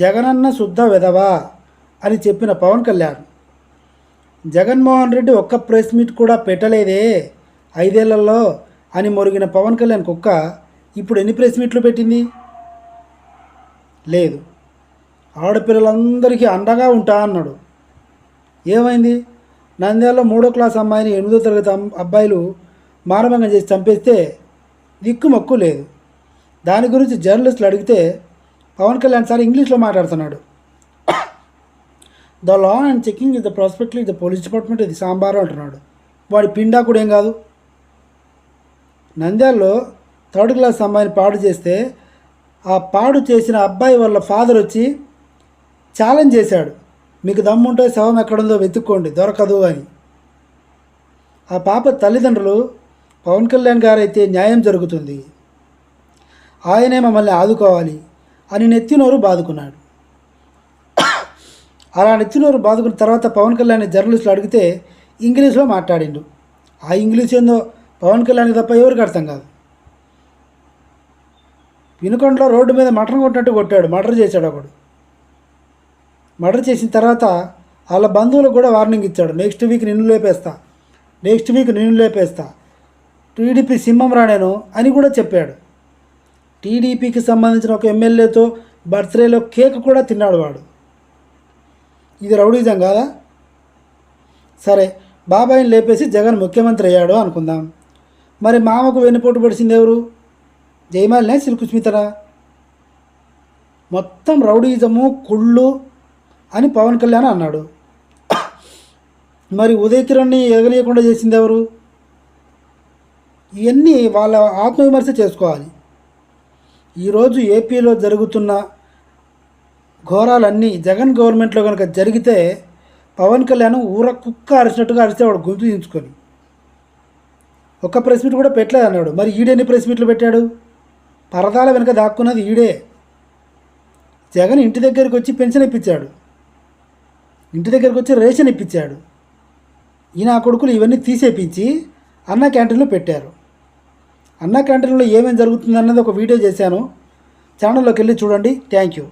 జగనన్న శుద్ధ విధవా అని చెప్పిన పవన్ కళ్యాణ్. జగన్మోహన్ రెడ్డి ఒక్క ప్రెస్ మీట్ కూడా పెట్టలేదే ఐదేళ్ళలో అని మొరిగిన పవన్ కళ్యాణ్ కుక్క ఇప్పుడు ఎన్ని ప్రెస్ మీట్లు పెట్టింది? లేదు. ఆడపిల్లలందరికీ అండగా ఉంటా అన్నాడు. ఏమైంది? నంద్యాలలో మూడో క్లాస్ అమ్మాయిని ఎనిమిదో తరగతి అబ్బాయిలు మానభంగం చేసి చంపేస్తే దిక్కు మొక్కు లేదు. దాని గురించి జర్నలిస్టులు అడిగితే పవన్ కళ్యాణ్ సార్ ఇంగ్లీష్లో మాట్లాడుతున్నాడు. The law and checking is the prospectly the police department ఇది సాంబారు అంటున్నాడు. వాడి పిండా కూడా ఏం కాదు. నంద్యాలలో థర్డ్ క్లాస్ అమ్మాయిని పాడు చేస్తే ఆ పాడు చేసిన అబ్బాయి వాళ్ళ ఫాదర్ వచ్చి ఛాలెంజ్ చేశాడు. మీకు దమ్ముంటే శవం ఎక్కడుందో వెతుక్కోండి దొరకదు అని. ఆ పాప తల్లిదండ్రులు పవన్ కళ్యాణ్ గారైతే న్యాయం జరుగుతుంది. ఆయనే మమ్మల్ని ఆదుకోవాలి. అని నెత్తినోరు బాదుకున్నాడు. అలా నెత్తినోరు బాదుకున్న తర్వాత పవన్ కళ్యాణ్ జర్నలిస్టులు అడిగితే ఇంగ్లీష్లో మాట్లాడిండు. ఆ ఇంగ్లీష్ ఏందో పవన్ కళ్యాణ్ తప్ప ఎవరికి అర్థం కాదు. వినుకొండలో రోడ్డు మీద మటన్ కొట్టినట్టు కొట్టాడు మర్డర్ చేశాడు ఒకడు. మర్డర్ చేసిన తర్వాత వాళ్ళ బంధువులకు కూడా వార్నింగ్ ఇచ్చాడు నెక్స్ట్ వీక్ నిన్ను లేపేస్తా నెక్స్ట్ వీక్ నిన్ను లేపేస్తా టీడీపీ సింహం రానేను అని కూడా చెప్పాడు. టీడీపీకి సంబంధించిన ఒక ఎమ్మెల్యేతో బర్త్డేలో కేక్ కూడా తిన్నాడు వాడు. ఇది రౌడీజం కాదా? సరే బాబాయిని లేపేసి జగన్ ముఖ్యమంత్రి అయ్యాడు అనుకుందాం. మరి మామకు వెన్నుపోటు పడిసింది ఎవరు? జయమాలినే సిల్కుస్మితనా మొత్తం రౌడీజము కుళ్ళు అని పవన్ కళ్యాణ్ అన్నాడు. మరి ఉదయ్ కిరణ్ని ఎగనీయకుండా చేసింది ఎవరు? ఇవన్నీ వాళ్ళ ఆత్మవిమర్శ చేసుకోవాలి. ఈరోజు ఏపీలో జరుగుతున్న ఘోరాలన్నీ జగన్ గవర్నమెంట్లో కనుక జరిగితే పవన్ కళ్యాణ్ ఊర కుక్క అరిచినట్టుగా అరిస్తే వాడు గొంతు దించుకొని. ఒక్క ప్రెస్ మీట్ కూడా పెట్టలేదు అన్నాడు. మరి ఈడెన్ని ప్రెస్ మీట్లు పెట్టాడు? పరదాల వెనుక దాక్కున్నది ఈడే. జగన్ ఇంటి దగ్గరికి వచ్చి పెన్షన్ ఇప్పించాడు. ఇంటి దగ్గరికి వచ్చి రేషన్ ఇప్పించాడు. ఈయన కొడుకులు ఇవన్నీ తీసేపించి అన్న క్యాంటీన్లో పెట్టారు. అన్న క్యాంటీన్లో ఏమేమి జరుగుతుంది అన్నది ఒక వీడియో చేశాను. ఛానల్లోకి వెళ్ళి చూడండి. Thank you.